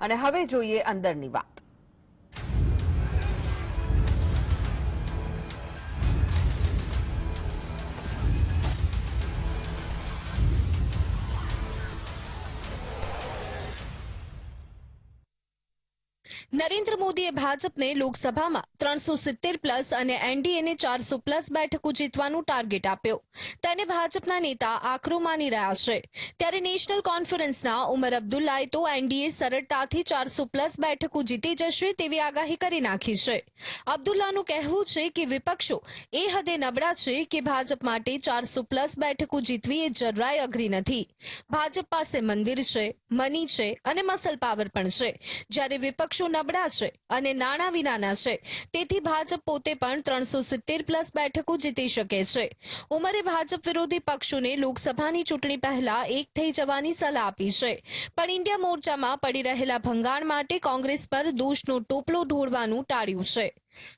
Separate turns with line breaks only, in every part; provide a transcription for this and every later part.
અને હવે જોઈએ અંદરની વાત.
નરેન્દ્ર મોદીએ ભાજપને લોકસભામાં ત્રણસો સિત્તેર પ્લસ અને એનડીએને ચારસો પ્લસ બેઠકો જીતવાનું ટાર્ગેટ આપ્યો. તેને ભાજપના નેતા આકરો માની રહ્યા છે. ત્યારે નેશનલ કોન્ફરન્સના ઉમર અબ્દુલ્લાએ તો એનડીએ સરળતાથી ચારસો પ્લસ બેઠકો જીતી જશે તેવી આગાહી કરી નાખી છે. અબ્દુલ્લાનું કહેવું છે કે વિપક્ષો એ હદે નબળા છે કે ભાજપ માટે ચારસો પ્લસ બેઠકો જીતવી એ જરાય અઘરી નથી. ભાજપ પાસે મંદિર છે, મની છે અને મસલ પાવર પણ છે. જ્યારે વિપક્ષો નબળા છે અને નાણાં વિનાના છે. તેથી ભાજપ પોતે પણ ત્રણસો સિત્તેર પ્લસ બેઠકો જીતી શકે છે. ઉમરે ભાજપ વિરોધી પક્ષોને લોકસભાની ચૂંટણી પહેલા એક થઈ જવાની સલાહ આપી છે. પણ ઇન્ડિયા મોરચામાં પડી રહેલા ભંગાણ માટે કોંગ્રેસ પર દોષનો ટોપલો ઢોળવાનું ટાળ્યું છે.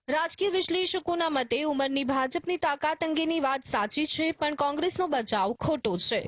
રાજકીય વિશ્લેષકોના મતે ઉમરની ભાજપની તાકાત અંગેની વાત સાચી છે, પણ કોંગ્રેસનો બચાવ ખોટો છે.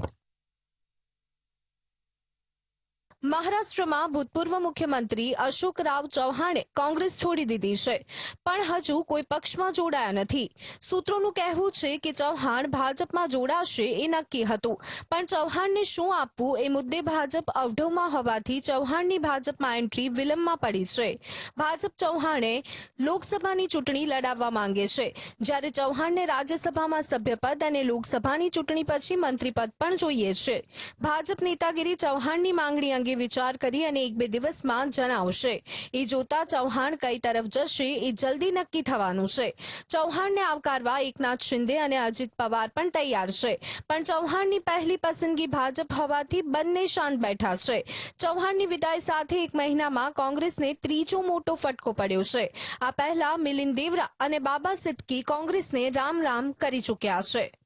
મહારાષ્ટ્રમાં ભૂતપૂર્વ મુખ્યમંત્રી અશોક રાવ ચૌહાણે કોંગ્રેસ છોડી દીધી છે. પણ હજુ કોઈ પક્ષમાં જોડાયા નથી. સૂત્રોનું કહેવું છે કે ચૌહાણ ભાજપમાં જોડાશે એ નક્કી હતું. પણ ચૌહાણને શું આપવું એ મુદ્દે ભાજપ અવઢવમાં હોવાથી ચૌહાણની ભાજપમાં એન્ટ્રી વિલંબમાં પડી છે. ભાજપ ચૌહાણે લોકસભાની ચૂંટણી લડાવવા માંગે છે. જ્યારે ચૌહાણને રાજ્યસભામાં સભ્યપદ અને લોકસભાની ચૂંટણી પછી મંત્રીપદ પણ જોઈએ છે. ભાજપ નેતાગીરી ચૌહાણની માંગણી અંગે વિચાર કરી અને એક બે દિવસમાં જણાવશે એ જોતા ચૌહાણ કઈ તરફ જશે એ જલ્દી નક્કી થવાનું છે. ચૌહાણને આવકારવા એકનાથ શિંદે અને અજીત પવાર પણ તૈયાર છે. પણ ચૌહાણની પહેલી પસંદગી ભાજપ હોવાથી બંને શાંત બેઠા છે. ચૌહાણની વિદાય સાથે એક મહિનામાં કોંગ્રેસને ત્રીજો મોટો ફટકો પડ્યો છે. આ પહેલા મિલિંદ દેવરા અને બાબા સિદ્દકી કોંગ્રેસને રામ રામ કરી ચૂક્યા છે.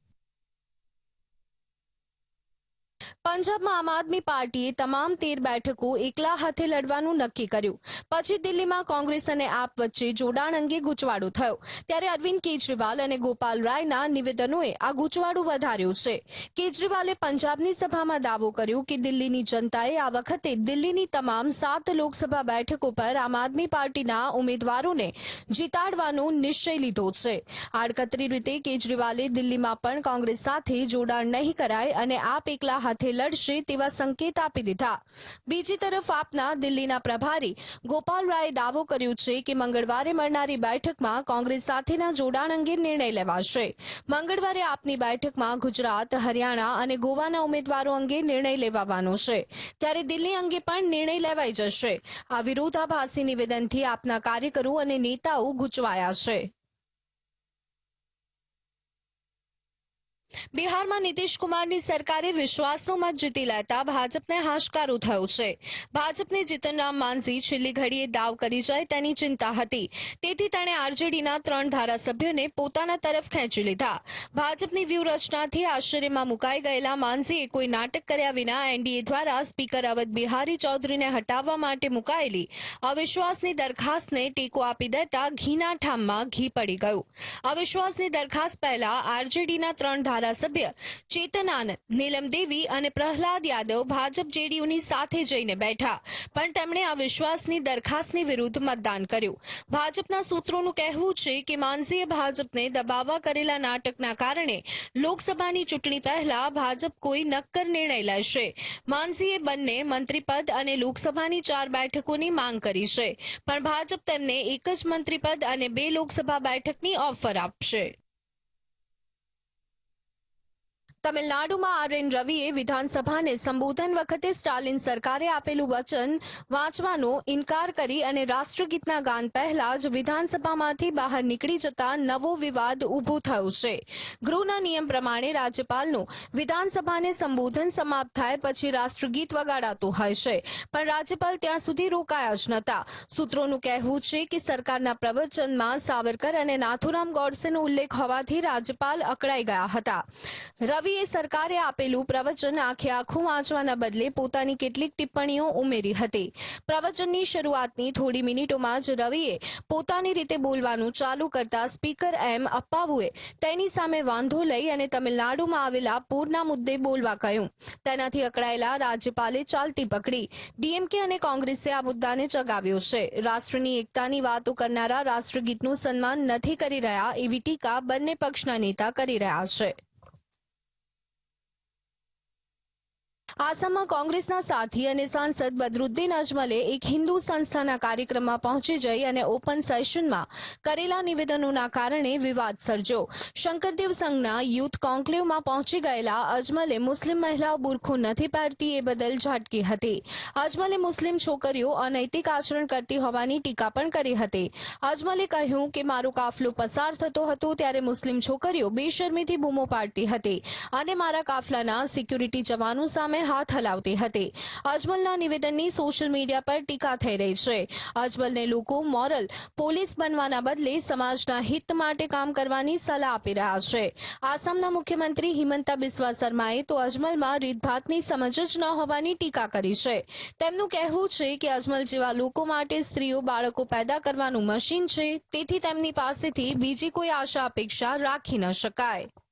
પંજાબમાં આમ આદમી પાર્ટીએ તમામ તેર બેઠકો એકલા હાથે લડવાનું નક્કી કર્યું. પછી દિલ્હીમાં કોંગ્રેસ અને આપ વચ્ચે જોડાણ અંગે ગૂંચવાડો થયો. ત્યારે અરવિંદ કેજરીવાલ અને ગોપાલ રાયના નિવેદનોએ આ ગૂંચવાડું વધાર્યો છે. કેજરીવાલે પંજાબની સભામાં દાવો કર્યો કે દિલ્હીની જનતાએ આ વખતે દિલ્હીની તમામ સાત લોકસભા બેઠકો પર આમ આદમી પાર્ટીના ઉમેદવારોને જીતાડવાનો નિશ્ચય લીધો છે. આડકતરી રીતે કેજરીવાલે દિલ્હીમાં પણ કોંગ્રેસ સાથે જોડાણ નહીં કરાય અને આપ એકલા હાથે લડશે તેવા સંકેત આપી દીધા. બીજી તરફ આપના દિલ્હીના પ્રભારી ગોપાલ રાયે દાવો કર્યો છે કે મંગળવારે મળનારી બેઠકમાં કોંગ્રેસ સાથેના જોડાણ અંગે નિર્ણય લેવાશે. મંગળવારે આપની બેઠકમાં ગુજરાત, હરિયાણા અને ગોવાના ઉમેદવારો અંગે નિર્ણય લેવાવાનો છે. ત્યારે દિલ્હી અંગે પણ નિર્ણય લેવાઈ જશે. આ વિરોધાભાસી નિવેદનથી આપના કાર્યકરો અને નેતાઓ ગૂંચવાયા છે. બિહારમાં નીતિશ સરકારે વિશ્વાસનો મત જીતી લેતા ભાજપને હાશકારો થયો છે. ભાજપને જીતનરામ માંઝી છેલ્લી ઘડીએ દાવ કરી જાય તેની ચિંતા હતી. તેથી તેણે આરજેડીના ત્રણ ધારાસભ્યોને પોતાના તરફ ખેંચી લીધા. ભાજપની વ્યૂહરચનાથી આશ્ચર્યમાં મુકાઈ ગયેલા માંઝીએ કોઈ નાટક કર્યા વિના એનડીએ દ્વારા સ્પીકર અવધ બિહારી ચૌધરીને હટાવવા માટે મુકાયેલી અવિશ્વાસની દરખાસ્તને ટેકો આપી દેતા ઘીના ઠામમાં ઘી પડી ગયું. અવિશ્વાસની દરખાસ્ત પહેલા આરજેડીના ત્રણ ધારાસભ્ય ચેતન આનંદ નીલમ દેવી અને પ્રહલાદ યાદવ ભાજપ જેડીયુની સાથે જઈને બેઠા. પણ તેમણે આ વિશ્વાસની દરખાસ્તની વિરુદ્ધ મતદાન કર્યું. ભાજપના સૂત્રોનું કહેવું છે કે માનસીએ ભાજપને દબાવવા કરેલા નાટકના કારણે લોકસભાની ચૂંટણી પહેલા ભાજપ કોઈ નક્કર નિર્ણય લેશે. માનસીએ બંને મંત્રીપદ અને લોકસભાની ચાર બેઠકોની માંગ કરી છે. પણ ભાજપ તેમને એક જ મંત્રીપદ અને બે લોકસભા બેઠકની ઓફર આપશે. તમિલનાડુમાં આર એન રવિએ વિધાનસભાને સંબોધન વખતે સ્ટાલિન સરકારે આપેલું વચન વાંચવાનો ઇનકાર કરી અને રાષ્ટ્રગીતના ગાન પહેલા જ વિધાનસભામાંથી બહાર નીકળી જતા નવો વિવાદ ઊભો થયો છે. ગૃહના નિયમ પ્રમાણે રાજ્યપાલનું વિધાનસભાને સંબોધન સમાપ્ત થાય પછી રાષ્ટ્રગીત વગાડાતું હોય છે. પણ રાજ્યપાલ ત્યાં સુધી રોકાયા જ નહોતા. સૂત્રોનું કહેવું છે કે સરકારના પ્રવચનમાં સાવરકર અને નાથુરામ ગોડસેનો ઉલ્લેખ હોવાથી રાજ્યપાલ અકળાઈ ગયા હતા. રવિએ યુપીએ સરકારે આપેલું પ્રવચન આખે આખું વાંચવાના બદલે પોતાની કેટલીક ટિપ્પણીઓ ઉમેરી હતી. પ્રવચનની શરૂઆતની થોડી મિનિટોમાં જ રવિએ પોતાની રીતે બોલવાનું ચાલુ કરતા સ્પીકર એમ અપ્પાવુએ તેની સામે વાંધો લઈ અને તમિલનાડુમાં આવેલા પૂરના મુદ્દે બોલવા કહ્યું. તેનાથી અકળાયેલા રાજ્યપાલે ચાલતી પકડી. ડીએમકે અને કોંગ્રેસે આ મુદ્દાને ચગાવ્યો છે. રાષ્ટ્રની એકતાની વાતો કરનારા રાષ્ટ્રગીતનું સન્માન નથી કરી રહ્યા એવી ટીકા બંને પક્ષના નેતા કરી રહ્યા છે. આસામમાં કોંગ્રેસના સાથી અને સાંસદ બદરુદ્દીન અજમલે એક હિન્દુ સંસ્થાના કાર્યક્રમમાં પહોંચી જઈ અને ઓપન સેશનમાં કરેલા નિવેદનોના કારણે વિવાદ સર્જ્યો. શંકરદેવ સંઘના યુથ કોન્ક્લેવમાં પહોંચી ગયેલા અજમલે મુસ્લિમ મહિલાઓ બુરખો નથી પહેરતી એ બદલ ઝાટકી હતી. અજમલે મુસ્લિમ છોકરીઓ અનૈતિક આચરણ કરતી હોવાની ટીકા પણ કરી હતી. અજમલે કહ્યું કે, મારો કાફલો પસાર થતો હતો ત્યારે મુસ્લિમ છોકરીઓ બેશરમીથી બૂમો પાડતી હતી અને મારા કાફલાના સિક્યુરિટી જવાનો સામે હાથ હલાવતી હતી. અજમલના નિવેદનની સોશિયલ મીડિયા પર ટીકા થઈ રહી છે. અજમલને લોકો મોરલ પોલીસ બનવાના બદલે સમાજના હિત માટે કામ કરવાની સલાહ આપી રહ્યા છે. આસામના મુખ્યમંત્રી હિમંતા બિસ્વા શર્માએ તો અજમલમાં રીતભાતની સમજ જ ન હોવાની ટીકા કરી છે. તેમનું કહેવું છે કે અજમલ જેવા લોકો માટે સ્ત્રીઓ બાળકો પેદા કરવાનું મશીન છે, તેથી તેમની પાસેથી બીજી કોઈ આશા અપેક્ષા રાખી ન શકાય.